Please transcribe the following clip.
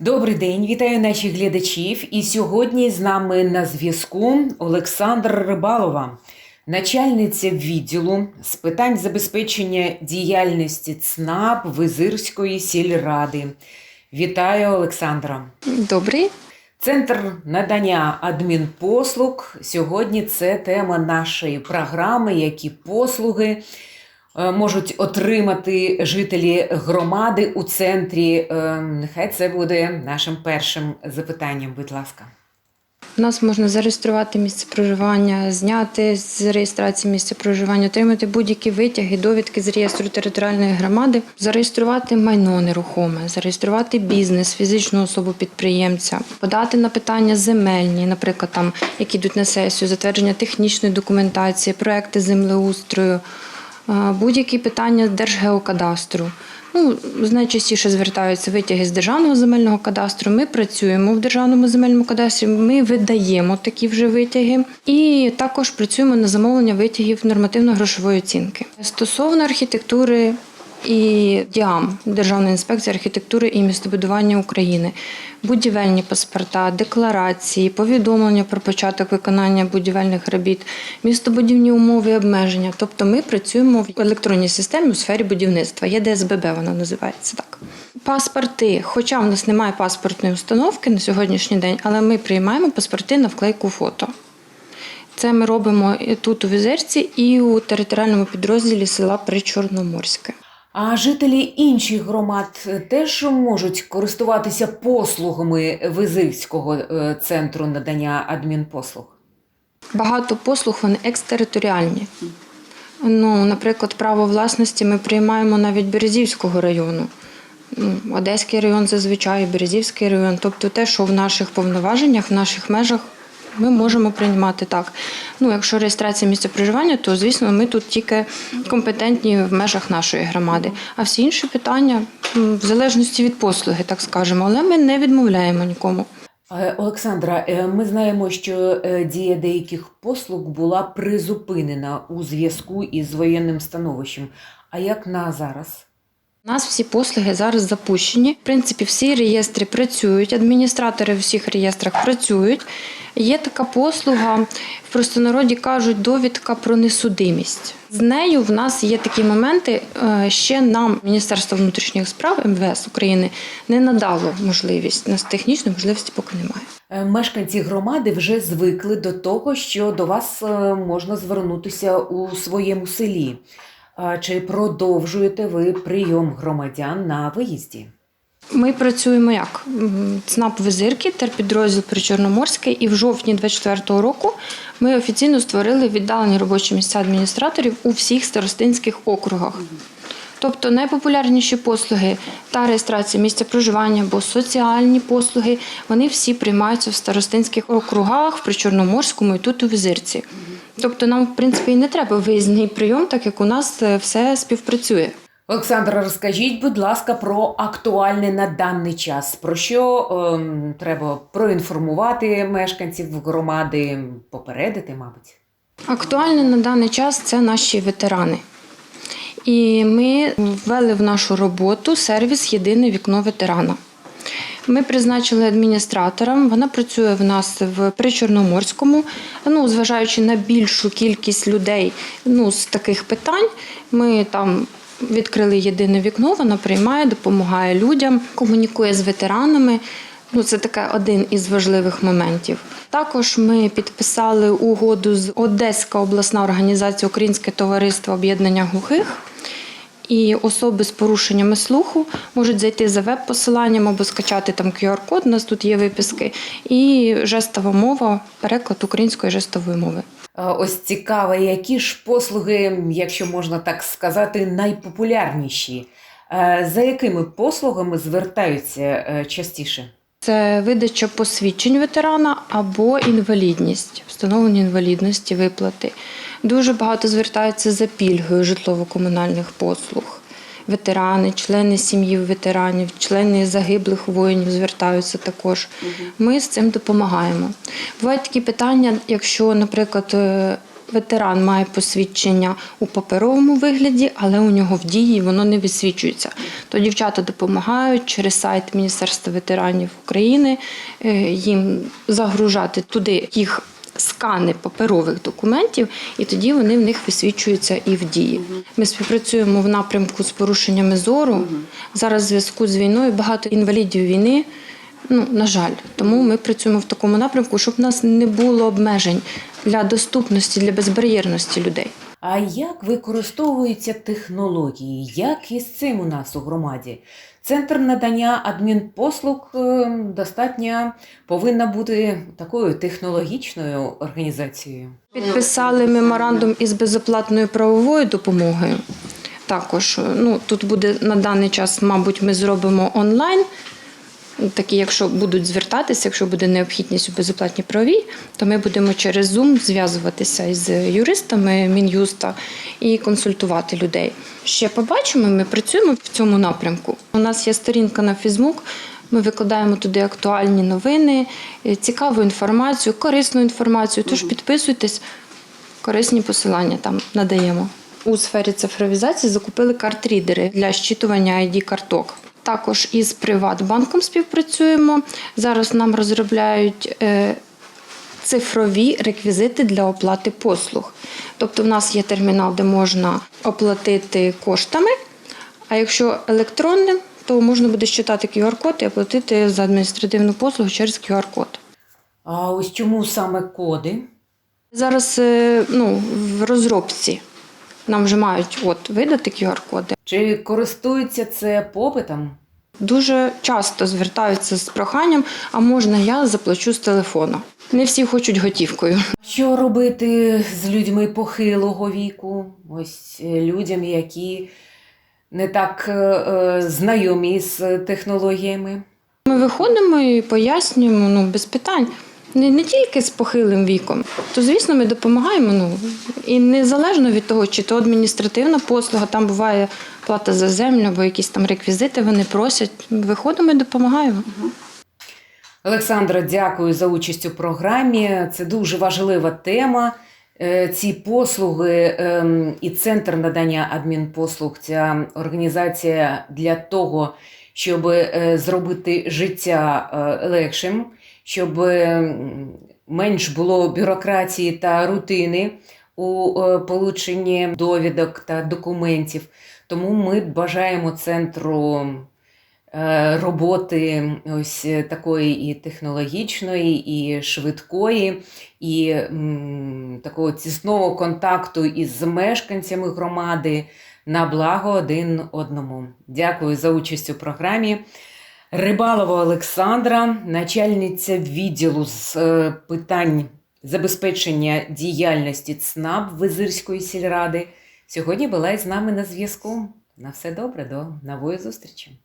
Добрий день, вітаю наших глядачів. І сьогодні з нами на зв'язку Олександр Рибалова, начальниця відділу з питань забезпечення діяльності ЦНАП Визирської сільради. Вітаю, Олександра. Добрий. Центр надання адмінпослуг. Сьогодні це тема нашої програми, які послуги можуть отримати жителі громади у центрі. Е, Нехай це буде нашим першим запитанням, будь ласка. У нас можна зареєструвати місце проживання, зняти з реєстрації місця проживання, отримати будь-які витяги, довідки з реєстру територіальної громади, зареєструвати майно нерухоме, зареєструвати бізнес, фізичну особу підприємця, подати на питання земельні, наприклад, там які йдуть на сесію, затвердження технічної документації, проекти землеустрою, е, будь-які питання Держгеокадастру. Ну, найчастіше звертаються витяги з державного земельного кадастру. Ми працюємо в державному земельному кадастрі. Ми видаємо такі вже витяги, і також працюємо на замовлення витягів нормативно-грошової оцінки стосовно архітектури. І ДІАМ Державна інспекція архітектури і містобудування України, будівельні паспорта, декларації, повідомлення про початок виконання будівельних робіт, містобудівні умови і обмеження. Тобто ми працюємо в електронній системі у сфері будівництва. Є ДСББ, вона називається так. Паспорти, хоча в нас немає паспортної установки на сьогоднішній день, але ми приймаємо паспорти на вклейку фото. Це ми робимо тут у Візерці і у територіальному підрозділі села Причорноморське. А жителі інших громад теж можуть користуватися послугами Визирського е, центру надання адмінпослуг. Багато послуг вони екстериторіальні. Ну, наприклад, право власності ми приймаємо навіть Березівського району. Ну, Одеський район зазвичай, Березівський район. Тобто те, що в наших повноваженнях, в наших межах ми можемо приймати так. Ну, якщо реєстрація місця проживання, то звісно ми тут тільки компетентні в межах нашої громади. А всі інші питання в залежності від послуги, так скажемо, але ми не відмовляємо нікому. Е, Олександра, е, ми знаємо, що е, дія деяких послуг була призупинена у зв'язку із воєнним становищем. А як на зараз? У нас всі послуги зараз запущені. В принципі, всі реєстри працюють, адміністратори в всіх реєстрах працюють. Є така послуга, в простонароді кажуть, довідка про несудимість. З нею в нас є такі моменти. е, Ще нам Міністерство внутрішніх справ МВС України не надало можливість. Нас технічної можливості поки немає. Е, Мешканці громади вже звикли до того, що до вас е, можна звернутися у своєму селі. Чи продовжуєте ви прийом громадян на виїзді? Ми працюємо як ЦНАП Визирки, терпідрозділ Причорноморський, і в жовтні 24-го року ми офіційно створили віддалені робочі місця адміністраторів у всіх старостинських округах. Тобто найпопулярніші послуги та реєстрація місця проживання або соціальні послуги, вони всі приймаються в старостинських округах, в Причорноморському і тут у Визирці. Тобто нам, в принципі, і не треба виїзний прийом, так як у нас е, все співпрацює. Олександра, розкажіть, будь ласка, про актуальне на даний час. Про що ем, треба проінформувати мешканців громади, попередити, мабуть. Актуальне на даний час це наші ветерани. І ми ввели в нашу роботу сервіс Єдине вікно ветерана. Ми призначили адміністратором. Вона працює в нас в Причорноморському. Ну, зважаючи на більшу кількість людей ну, з таких питань, ми там відкрили єдине вікно. Вона приймає, допомагає людям, комунікує з ветеранами. Ну, це таке один із важливих моментів. Також ми підписали угоду з Одеська обласна організація Українське товариство об'єднання глухих. І особи з порушеннями слуху можуть зайти за веб-посиланням або скачати там QR-код. У нас тут є виписки, і жестова мова, переклад української жестової мови. Е, Ось цікаво, які ж послуги, якщо можна так сказати, найпопулярніші. Е, За якими послугами звертаються е, частіше? Це видача посвідчень ветерана або інвалідність, встановлення інвалідності, виплати. Дуже багато звертаються за пільгою житлово-комунальних послуг. Ветерани, члени сім'ї ветеранів, члени загиблих воїнів звертаються також. Ми з цим допомагаємо. Бувають такі питання, якщо, наприклад, е, Ветеран має посвідчення у паперовому вигляді, але у нього в дії воно не висвічується. То дівчата допомагають через сайт Міністерства ветеранів України е, їм загружати туди їх скани паперових документів, і тоді вони в них висвічуються і в дії. Ми співпрацюємо в напрямку з порушеннями зору. Зараз в зв'язку з війною багато інвалідів війни. Ну, на жаль, тому ми працюємо в такому напрямку, щоб в нас не було обмежень для доступності, для безбар'єрності людей. А як використовуються технології? Як із цим у нас у громаді? Центр надання адмінпослуг е, достатньо повинна бути такою технологічною організацією. Підписали меморандум із безоплатною правовою допомогою. Також ну, тут буде на даний час, мабуть, ми зробимо онлайн. Такі, якщо будуть звертатися, якщо буде необхідність у безоплатній правовій, то ми будемо через Zoom зв'язуватися із юристами Мін'юста і консультувати людей. Ще побачимо, ми працюємо в цьому напрямку. У нас є сторінка на Фейсбук. Ми викладаємо туди актуальні новини, е, цікаву інформацію, корисну інформацію. Тож підписуйтесь, корисні посилання там надаємо. У сфері цифровізації закупили карт-рідери для щитування ID-карток. Також із Приватбанком співпрацюємо. Зараз нам розробляють е, цифрові реквізити для оплати послуг. Тобто, в нас є термінал, де можна оплатити коштами, а якщо електронним, то можна буде щитати QR-код і оплатити за адміністративну послугу через QR-код. А ось чому саме коди? Зараз е, ну, в розробці нам вже мають от, видати QR-коди. Чи користується це попитом? Дуже часто звертаються з проханням, а можна я заплачу з телефону. Не всі хочуть готівкою. Що робити з людьми похилого віку? Ось е, людям, які не так е, е, знайомі з технологіями? Ми виходимо і пояснюємо ну, без питань. Не, не тільки з похилим віком, то звісно ми допомагаємо. Ну і незалежно від того, чи то адміністративна послуга, там буває плата за землю або якісь там реквізити, вони просять. Виходимо і допомагаємо. Олександра, дякую за участь у програмі. Це дуже важлива тема. Е, Ці послуги ем, і центр надання адмінпослуг, ця організація для того, щоб е, зробити життя е, легшим, щоб менш було бюрократії та рутини у е, полученні довідок та документів. Тому ми бажаємо центру е, роботи ось е, такої і технологічної, і швидкої, і такого тісного контакту із мешканцями громади на благо один одному. Дякую за участь у програмі. Рибалова Олександра, начальниця відділу з е, питань забезпечення діяльності ЦНАП Визирської сільради, сьогодні була із нами на зв'язку. На все добре, до нової зустрічі.